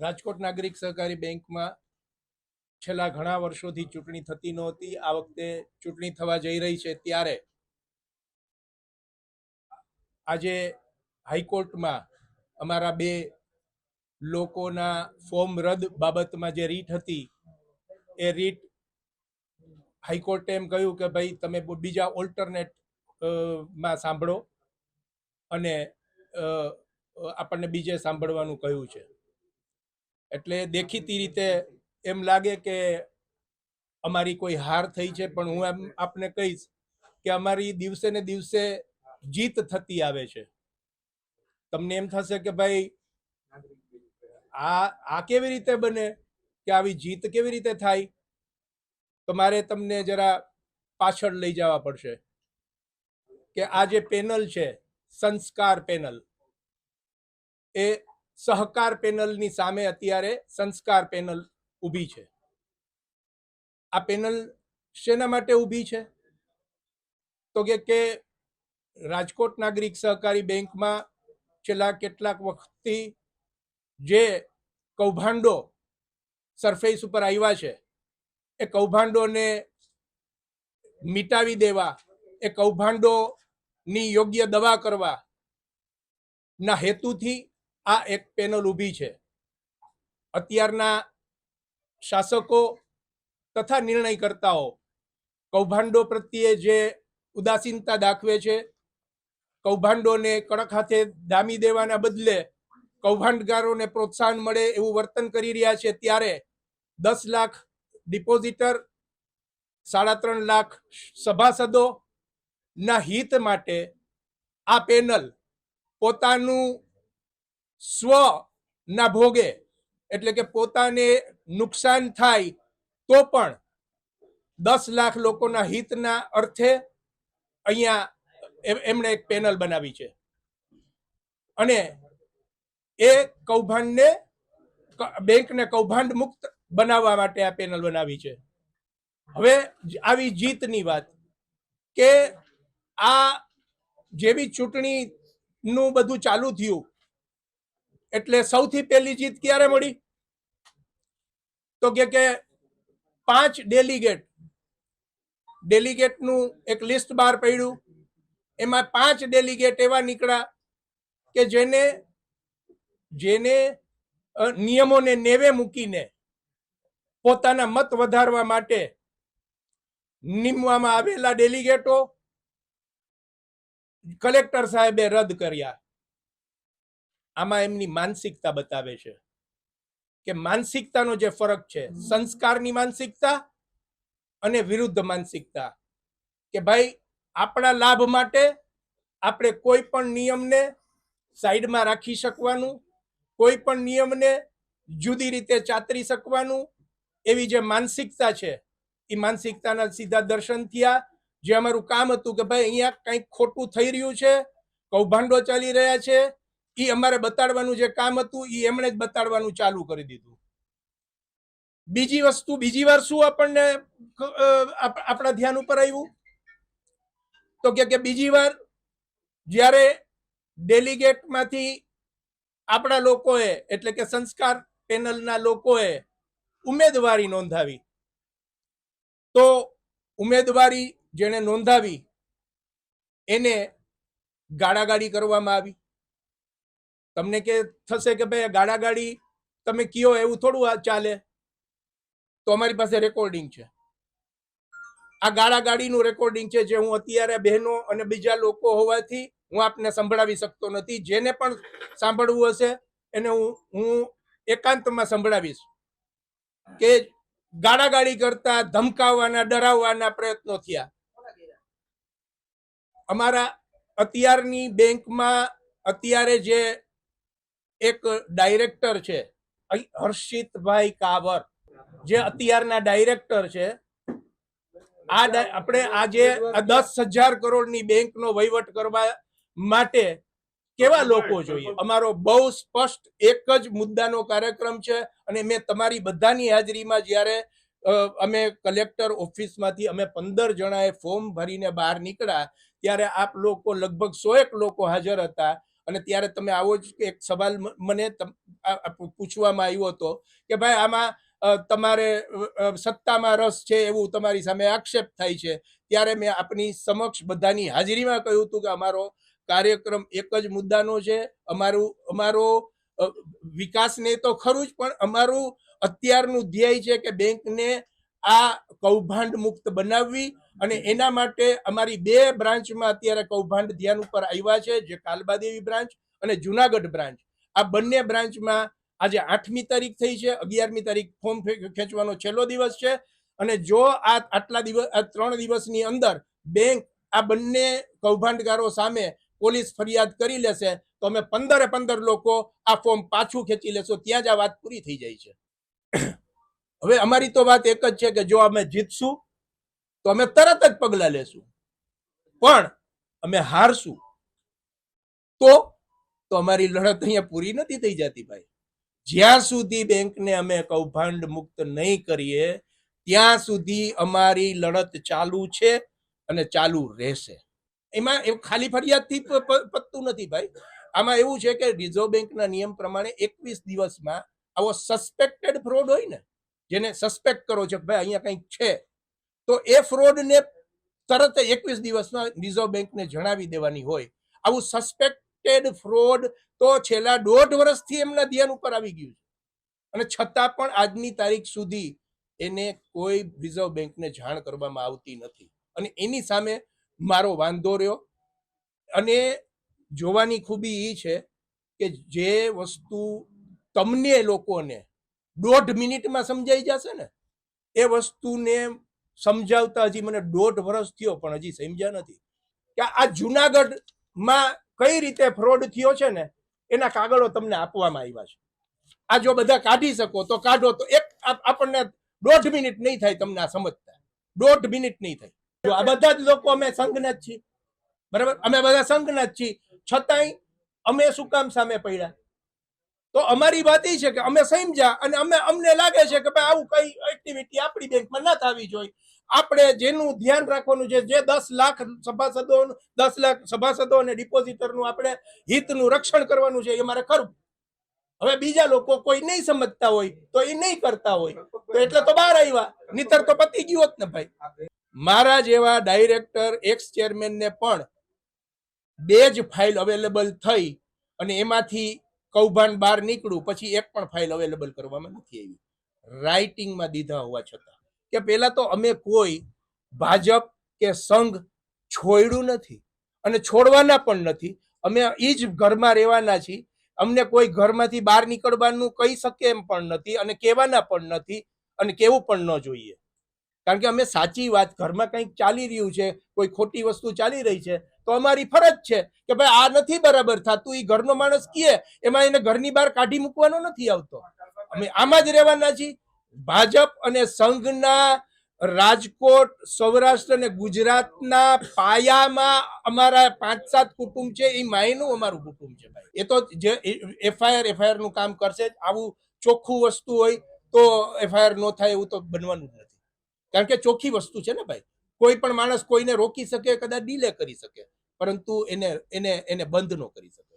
રાજકોટ નાગરિક સહકારી બેંકમાં છેલ્લા ઘણા વર્ષોથી ચૂંટણી થતી નહોતી. આ વખતે ચૂંટણી થવા જઈ રહી છે ત્યારે આજે હાઈકોર્ટમાં અમારા બે લોકોના ફોર્મ રદ બાબતમાં જે રીટ હતી, એ રીટ હાઈકોર્ટે એમ કહ્યું કે ભાઈ, તમે બીજા ઓલ્ટરનેટમાં સાંભળો અને આપણને બીજે સાંભળવાનું કહ્યું છે. એટલે દેખીતી રીતે એમ લાગે કે અમારી કોઈ હાર થઈ છે, પણ હું એમ આપને કહીશ કે અમારી દિવસે ને દિવસે જીત થતી આવે છે. તમને એમ થશે કે ભાઈ, આ આ કેવી રીતે બને? કે આવી જીત કેવી રીતે થાય? તો મારે તમને જરા પાછળ લઈ જવા પડશે કે આ જે પેનલ છે, સંસ્કાર પેનલ, એ સહકાર પેનલની સામે અત્યારે સંસ્કાર પેનલ ઊભી છે. આ પેનલ શેના માટે ઊભી છે? તો કે કે રાજકોટ નાગરિક સહકારી બેંકમાં છેલ્લા કેટલાક વખતથી જે કૌભાંડો સરફેસ ઉપર આવ્યા છે, એ કૌભાંડોને મિટાવી દેવા, એ કૌભાંડોની યોગ્ય દવા કરવા ના હેતુથી આ એક પેનલ ઊભી છે. અત્યારના શાસકો તથા નિર્ણયકર્તાઓ કૌભાંડો પ્રત્યે જે ઉદાસીનતા દાખવે છે, કૌભાંડોને કડક હાથે દામી દેવાના બદલે કૌભાંડગારોને પ્રોત્સાહન મળે એવું વર્તન કરી રહ્યા છે ત્યારે દસ લાખ ડિપોઝિટર, સાડા ત્રણ લાખ સભાસદો ના હિત માટે આ પેનલ પોતાનું સ્વ ના ભોગે, એટલે કે પોતાને નુકસાન થાય તો પણ દસ લાખ લોકોના હિતના અર્થે અહીંયા એમણે એક પેનલ બનાવી છે. અને એ કૌભાંડને બેંકને કૌભાંડ મુક્ત બનાવવા માટે આ પેનલ બનાવી છે. હવે આવી જીતની વાત કે આ જેવી ચૂંટણીનું બધું ચાલુ થયું એટલે સૌથી પહેલી જીત ક્યારે મળી? તો કે કે પાંચ ડેલિગેટ. ડેલિગેટનું એક લિસ્ટ બહાર પડ્યું. એમાં પાંચ ડેલિગેટ એવા નીકળ્યા કે જેને જેને નિયમોને નેવે મૂકીને પોતાના મત વધારવા માટે નીમવામાં આવેલા ડેલિગેટો કલેક્ટર સાહેબે રદ કર્યા. આમાં એમની માનસિકતા બતાવે છે કે માનસિકતાનો જે ફરક છે સંસ્કારની માનસિકતા અને વિરુદ્ધ માનસિકતા કે ભાઈ આપણા લાભ માટે આપણે કોઈ પણ નિયમને સાઈડમાં રાખી શકવાનું કોઈ પણ નિયમને જુદી રીતે ચાતરી શકવાનું એવી જે માનસિકતા છે એ માનસિકતાના સીધા દર્શન થયા. જે અમારું કામ હતું કે ભાઈ અહીંયા કંઈક ખોટું થઈ રહ્યું છે કૌભાંડો ચાલી રહ્યા છે એ અમારે બતાડવાનું જે કામ હતું એ એમણે જ બતાડવાનું ચાલુ કરી દીધું. બીજી વસ્તુ, બીજી વાર શું આપણને આપણા ધ્યાન ઉપર આવ્યું? તો કે બીજી વાર જ્યારે ડેલિગેટમાંથી આપણા લોકોએ, એટલે કે સંસ્કાર પેનલના લોકોએ ઉમેદવારી નોંધાવી, તો ઉમેદવારી જેણે નોંધાવી, એને ગાળાગાળી કરવામાં આવી. તમને કે થશે કે ભાઈ ગાડાગાડી, તમે કયો એવું થોડું ચાલે? તો અમારી પાસે રેકોર્ડિંગ છે. આ ગાળાગાડીનું રેકોર્ડિંગ છે જે હું અત્યારે બહેનો અને બીજા લોકો હોવાથી હું આપને સંભળાવી શકતો નથી. જેને પણ સાંભળવું હશે એને હું હું એકાંતમાં સંભળાવીશ કે ગાળાગાડી કરતા ધમકાવવાના ડરાવવાના પ્રયત્નો થયા. અમારા અત્યારની બેંકમાં અત્યારે જે એક ડાયરેક્ટર છે હર્ષિતભાઈ કાવર, જે અત્યારના ડાયરેક્ટર છે. આ આપણે આજે દસ હજાર કરોડની બેંકનો વહીવટ કરવા માટે કેવા લોકો જોઈએ? અમારો બહુ સ્પષ્ટ એક જ મુદ્દાનો કાર્યક્રમ છે અને મેં તમારી બધાની હાજરીમાં જ્યારે અમે કલેક્ટર ઓફિસમાંથી અમે પંદર જણાએ ફોર્મ ભરીને બહાર નીકળ્યા, ત્યારે આપ લોકો લગભગ સો એક લોકો હાજર હતા. અને ત્યારે તમે આવો જ એક સવાલ મને પૂછવામાં આવ્યો હતો કે ભાઈ આમાં તમારે સત્તામાં રસ છે એવું તમારી સામે આક્ષેપ થાય છે. ત્યારે મેં આપની સમક્ષ બધાની હાજરીમાં કહ્યું હતું કે અમારો કાર્યક્રમ એક જ મુદ્દાનો છે. અમારું, અમારો વિકાસને તો ખરું જ પણ અમારું અત્યારનું ધ્યેય છે કે બેંકને આ કૌભાંડ મુક્ત બનાવવી. અને એના માટે અમારી બે બ્રાન્ચમાં અત્યારે કૌભાંડ ધ્યાન ઉપર આવ્યા છે, જે કાલબાદેવી બ્રાન્ચ અને જુનાગઢ બ્રાન્ચ. આ બંને બ્રાન્ચમાં આજે આઠમી તારીખ થઈ છે, અગિયારમી તારીખ ફોર્મ ખેંચવાનો છેલ્લો દિવસ છે. અને જો આ આટલા દિવસ, આ ત્રણ દિવસની અંદર બેંક આ બંને કૌભાંડગારો સામે પોલીસ ફરિયાદ કરી લેશે, તો અમે પંદરે પંદર લોકો આ ફોર્મ પાછું ખેંચી લેશો. ત્યાં જ આ વાત પૂરી થઈ જાય છે. હવે અમારી તો વાત એક જ છે કે જો અમે જીતશું તો અમે તરત જ પગલા લેશું. પણ અમે હારશું. તો તો અમારી લડત અહીંયા પૂરી નથી થઈ જતી ભાઈ. જ્યાં સુધી બેંકને અમે કૌભાંડ મુક્ત નહીં કરીએ, ત્યાં સુધી અમારી લડત ચાલુ છે અને ચાલુ રહેશે. એમાં એવું ખાલી ફરિયાદથી પતતું નથી ભાઈ. આમાં એવું છે કે રિઝર્વ બેંકના નિયમ પ્રમાણે એકવીસ દિવસમાં આવો સસ્પેક્ટેડ ફ્રોડ હોય ને, જેને સસ્પેક્ટ કરો છો ભાઈ અહીંયા કંઈક છે તો એ ફ્રોડને તરત એકવીસ દિવસમાં રિઝર્વ બેંકને જણાવી દેવાની હોય. આવું સસ્પેક્ટેડ ફ્રોડ તો છેલ્લા દોઢ વર્ષથી એમના ધ્યાન ઉપર આવી ગયું છે. અને છતાં પણ આજની તારીખ સુધી એને કોઈ રિઝર્વ બેંકને જાણ કરવામાં આવતી નથી. અને એની સામે મારો વાંધો રહ્યો. અને જોવાની ખૂબી એ છે કે જે વસ્તુ તમને લોકોને દોઢ મિનિટમાં સમજાઈ જશે ને, એ વસ્તુને સમજાવતા હજી મને દોઢ વર્ષ થયો, પણ હજી સમજ્યા નથી. કે આ જુનાગઢમાં કઈ રીતે ફ્રોડ થયો છે ને, એના કાગળો તમને આપવામાં આવ્યા છે. આ જો બધા કાઢી શકો તો કાઢો તો એક આપણને દોઢ મિનિટ નહીં થાય તમને આ સમજતા. દોઢ મિનિટ નહીં થાય. જો આ બધા જ લોકો અમે સંઘના જ છીએ. બરાબર? અમે બધા સંઘના જ છીએ. છતાંય અમે શું કામ સામે પડ્યા? તો અમારી વાત એ છે કે અમે સમજ્યા અને અમે અમને લાગે છે કે ભાઈ આવું કઈ એક્ટિવિટી આપણી બેંકમાં ના થવી જોઈએ. આપણે જેનું ધ્યાન રાખવાનું છે, જે દસ લાખ સભાસદો દસ લાખ સભાસદો અને ડિપોઝિટરનું આપણે હિતનું રક્ષણ કરવાનું છે એ મારે કરવું હવે બીજા લોકો કોઈ નહીં સમજતા હોય, તો એ નહીં કરતા હોય. તો એટલે તો બહાર આવ્યા નીતર તો પતી ગયું હોત ને ભાઈ. મારા જેવા ડાયરેક્ટર એક્સ ચેરમેનને પણ બે જ ફાઇલ અવેલેબલ થઈ અને એમાંથી કૌભાંડ બહાર નીકળું, પછી એક પણ ફાઇલ અવેલેબલ કરવામાં નથી આવી. રાઇટિંગમાં દીધા હોવા છતાં. કે પહેલા તો અમે કોઈ ભાજપ કે સંઘ છોડ્યું નથી અને છોડવાના પણ નથી. અમે એ જ ઘરમાં રહેવાના છીએ. અમને કોઈ ઘરમાંથી બહાર નીકળવાનું કહી શકે એમ પણ નથી અને કહેવાના પણ નથી અને કેવું પણ ન જોઈએ. કારણ કે અમે સાચી વાત, ઘરમાં કંઈક ચાલી રહ્યું છે, કોઈ ખોટી વસ્તુ ચાલી રહી છે તો અમારી ફરજ છે કે ભાઈ આ નથી બરાબર થતું એ ઘરનો માણસ કહે એમાં એને ઘરની બહાર કાઢી મૂકવાનો નથી આવતો. અમે આમાં જ રહેવાના છીએ. ભાજપ અને સંઘના રાજકોટ, સૌરાષ્ટ્ર અને ગુજરાતના પાયામાં અમારા પાંચ સાત કુટુંબ છે એ માયનું અમારું કુટુંબ છે ભાઈ. એ તો જે એફઆઈઆર એફઆઈઆરનું કામ કરશે આવું ચોખ્ખું વસ્તુ હોય તો એફઆઈઆર ન થાય એવું તો બનવાનું જ નથી. કારણ કે ચોખ્ખી વસ્તુ છે ને ભાઈ. કોઈ પણ માણસ કોઈને રોકી શકે, કદાચ ડીલે કરી શકે. પરંતુ એને એને એને બંધ ન કરી શકે.